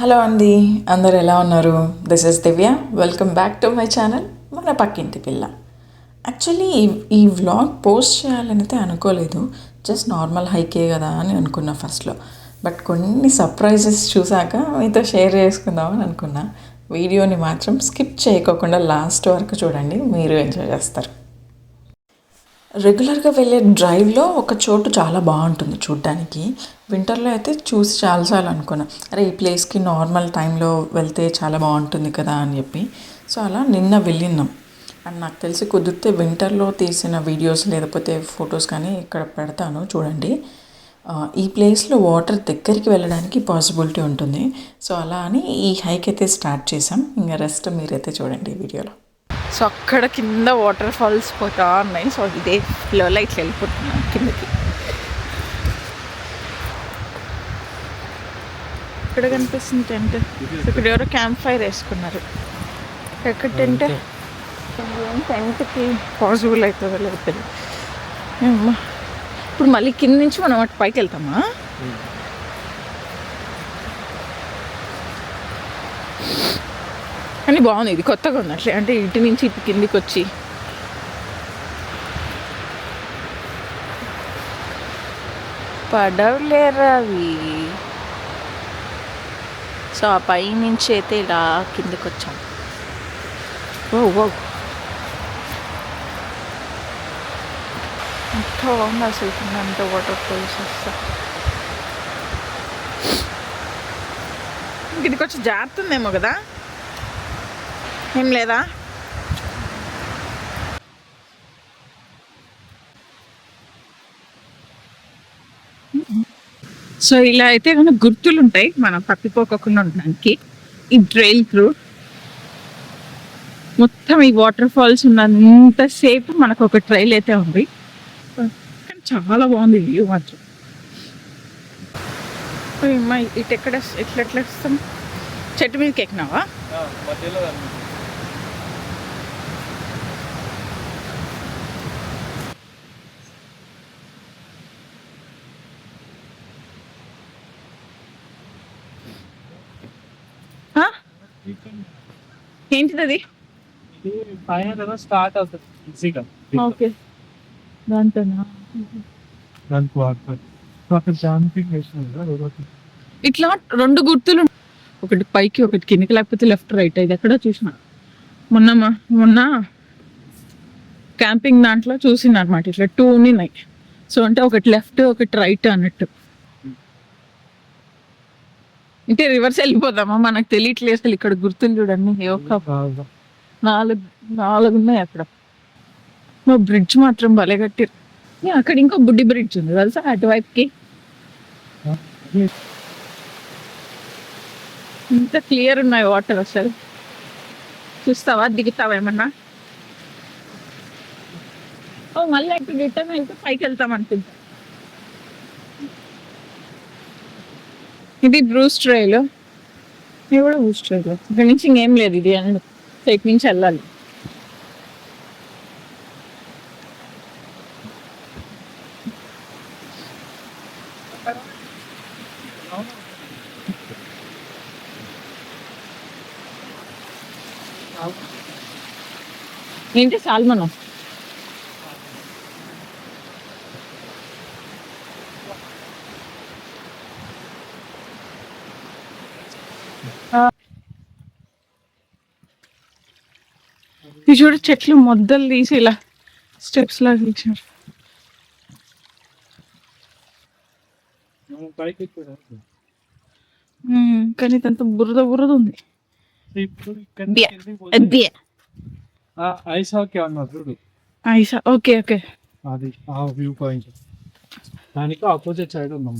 Hello అండి అందరు ఎలా ఉన్నారు? This is Divya welcome back to my channel మన పక్కింటి పిల్ల. యాక్చువల్లీ ఈ ఈ వ్లాగ్ పోస్ట్ చేయాలని అయితే అనుకోలేదు జస్ట్ నార్మల్ హైకే కదా అని అనుకున్నా ఫస్ట్లో బట్ కొన్ని సర్ప్రైజెస్ చూసాక మీతో షేర్ చేసుకుందామని అనుకున్నా. వీడియోని మాత్రం స్కిప్ చేయకోకుండా లాస్ట్ వరకు చూడండి మీరు ఎంజాయ్ చేస్తారు. రెగ్యులర్గా వెళ్ళే డ్రైవ్లో ఒక చోటు చాలా బాగుంటుంది చూడ్డానికి. వింటర్లో అయితే చూసి చాలాసార్లు అనుకున్నా. అరే ఈ ప్లేస్కి నార్మల్ టైంలో వెళ్తే చాలా బాగుంటుంది కదా అని చెప్పి. సో అలా నిన్న వెళ్ళినాం అండ్ నాకు తెలిసి కుదిరితే వింటర్లో తీసిన వీడియోస్ లేకపోతే ఫొటోస్ కానీ ఇక్కడ పెడతాను చూడండి. ఈ ప్లేస్లో వాటర్ దగ్గరికి వెళ్ళడానికి పాసిబిలిటీ ఉంటుంది. సో అలా అని ఈ హైక్ అయితే స్టార్ట్ చేసాం ఇంకా రెస్ట్ మీరైతే చూడండి ఈ వీడియోలో సో అక్కడ కింద వాటర్ ఫాల్స్ పోతా ఉన్నాయి. సో ఇదే ఫ్లోలో ఇట్లా వెళ్ళిపోతున్నాం కిందకి. ఇక్కడ కనిపిస్తుంది టెంట్? ఇక్కడ ఎవరో క్యాంప్ ఫైర్ వేసుకున్నారు. ఎక్కడ టెంట్? టెంట్కి పాసిబుల్ అవుతుందో లేదో. ఇప్పుడు మళ్ళీ కింద నుంచి మనం అటు పైకి వెళ్తామా? కానీ బాగుంది ఇది కొత్తగా ఉంది అట్లే. అంటే ఇటు నుంచి ఇటు కిందికి వచ్చి పడవలేరా అవి? సో ఆ పై నుంచి అయితే ఇలా కిందకి వచ్చాం ఓ ఓ. ఎంత బాగుంది అసలు కింద అంత వాటర్ ఫాల్స్ వస్తా ఇది కొంచెం జారుతుందేమో కదా? ఏం లేదా? సో ఇలా అయితే ఏమైనా గుర్తులు ఉంటాయి మనం తప్పిపోకుండా ఉండడానికి? ఈ ట్రైల్ త్రూ మొత్తం ఈ వాటర్ ఫాల్స్ ఉన్నంతసేపు మనకు ఒక ట్రైల్ అయితే ఉంది. కానీ చాలా బాగుంది వ్యూ మాత్రం. ఇటు ఎక్కడ ఎట్లా ఎట్లా వస్తాం? చెట్టు మీదకి ఎక్కినావా ఆ? ఏంటిది అది పైన స్టార్ట్ అవుతుంది ఈజీగా ఓకే. దాంతోనా? దానికి వాడుతుంది అక్కడ జాంపింగ్. ఇట్లా రెండు గుర్తులు ఒకటి పైకి ఒకటి కిందకి లేకపోతే లెఫ్ట్ రైట్. ఇది ఎక్కడో చూసిన. మొన్న మొన్న క్యాంపింగ్ దాంట్లో చూసింది అనమాట ఇట్లా టూ ఉన్నాయి. సో అంటే ఒకటి లెఫ్ట్ ఒకటి రైట్ అన్నట్టు. అంటే రివర్స్ వెళ్ళిపోదామా? మనకు తెలియట్లేదు అసలు ఇక్కడ గుర్తులు చూడండి. ఏ ఒక్క. నాలుగు నాలుగు ఉన్నాయి అక్కడ. మా బ్రిడ్జ్ మాత్రం భలే కట్టిరు. అక్కడ ఇంకో బుడ్డి బ్రిడ్జ్ ఉంది తెలుసా అటువైపుకి? ఇంత క్లియర్ ఉన్నాయి వాటర్ అసలు. చూస్తావా? దిగుతావా ఏమన్నా? ఓ మళ్ళీ అక్కడ రిటర్న్ వెళ్తే పైకి వెళ్తాం అనుకుంటా. ఇది బ్రూస్ ట్రైల్ ఇది కూడా బ్రూస్ ట్రైల్ ఇక్కడ నుంచి ఇంకేం లేదు ఇది అండ్ సో నుంచి వెళ్ళాలి. ఏంటి సాల్మనం? ఇది చూడు చెట్లు మొద్దలు తీసి ఇలా స్టెప్స్ లాగా తీసారు కానీ ఇదంతా బురద బురద ఉంది. ఐస్ హాకీ అన్నారు చూడు. ఐసా ఓకే ఓకే. అది ఆ వ్యూ పాయింట్. దానికి ఆపోజిట్ సైడ్ ఉన్నాం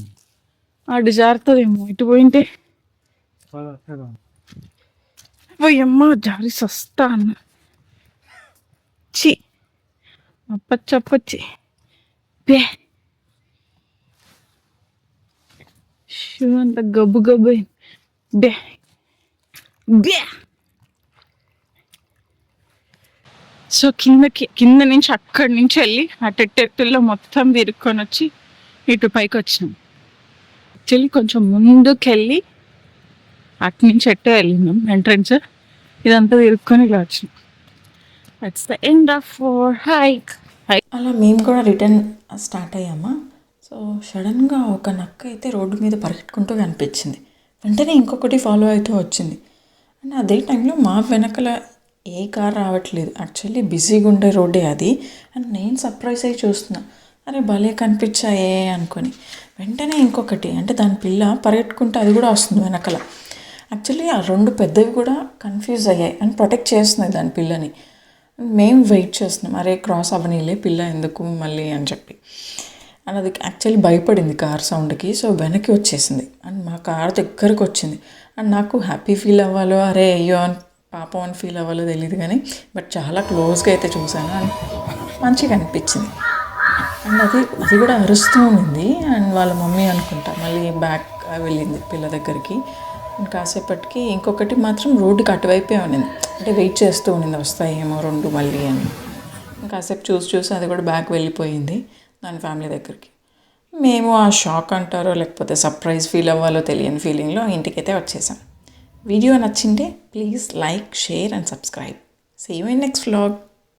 జారుతుందేమో ఇటు పోయింటే. పోయమ్మ జారి సస్తా అన్న చి అప్పచ్చప్పచ్చి బే షూ అంత గబ్బు గబ్బు అయింది. బే బే సో కిందకి కింద నుంచి అక్కడి నుంచి వెళ్ళి ఆ టెట్టెట్టుల్లో మొత్తం తిరుక్కొని వచ్చి ఇటు పైకి వచ్చినాం. యాక్చువల్లీ కొంచెం ముందుకెళ్ళి అటు నుంచి ఎట్టే వెళ్ళినాం ఎంట్రన్స్. ఇదంతా తిరుక్కొని ఇలా వచ్చినాం. That's the end of four hike hike అలా మేము కూడా రిటర్న్ స్టార్ట్ అయ్యామా? సో సడన్గా ఒక నక్క అయితే రోడ్డు మీద పరిగెట్టుకుంటూ కనిపించింది. వెంటనే ఇంకొకటి ఫాలో అవుతూ వచ్చింది. అండ్ అదే టైంలో మా వెనకల ఏ కార్ రావట్లేదు. యాక్చువల్లీ బిజీగా ఉండే రోడ్డే అది. అండ్ నేను సర్ప్రైజ్ అయ్యి చూస్తున్నా. అరే భలే కనిపించాయే అనుకొని. వెంటనే ఇంకొకటి అంటే దాని పిల్ల పరిగెట్టుకుంటే అది కూడా వస్తుంది వెనకల. యాక్చువల్లీ ఆ రెండు పెద్దవి కూడా కన్ఫ్యూజ్ అయ్యాయి అండ్ ప్రొటెక్ట్ చేస్తున్నాయి దాని పిల్లని. మేము వెయిట్ చేస్తున్నాం. అరే క్రాస్ అవ్వనీలే పిల్ల ఎందుకు మళ్ళీ అని చెప్పి. అండ్ అది యాక్చువల్లీ భయపడింది కార్ సౌండ్కి సో వెనక్కి వచ్చేసింది. అండ్ మా కార్ దగ్గరకు వచ్చింది. అండ్ నాకు హ్యాపీ ఫీల్ అవ్వాలో అరే అయ్యో అని పాపం అని ఫీల్ అవ్వాలో తెలియదు కానీ బట్ చాలా క్లోజ్గా అయితే చూసాను అండ్ మంచిగా అనిపించింది. అండ్ అది అది కూడా అరుస్తూ ఉంది. అండ్ వాళ్ళ మమ్మీ అనుకుంటా మళ్ళీ బ్యాక్ వెళ్ళింది పిల్ల దగ్గరికి. కాసేపటికి ఇంకొకటి మాత్రం రోడ్డుకి అటువైపే ఉన్నింది. అంటే వెయిట్ చేస్తూ ఉన్నింది. వస్తాయేమో రెండు మళ్ళీ అని. కాసేపు చూసి చూసి అది కూడా బ్యాక్ వెళ్ళిపోయింది దాని ఫ్యామిలీ దగ్గరికి. మేము ఆ షాక్ అంటారో లేకపోతే సర్ప్రైజ్ ఫీల్ అవ్వాలో తెలియని ఫీలింగ్లో ఇంటికైతే వచ్చేసాం. Video నచ్చింటే please like share and subscribe. Same in next vlog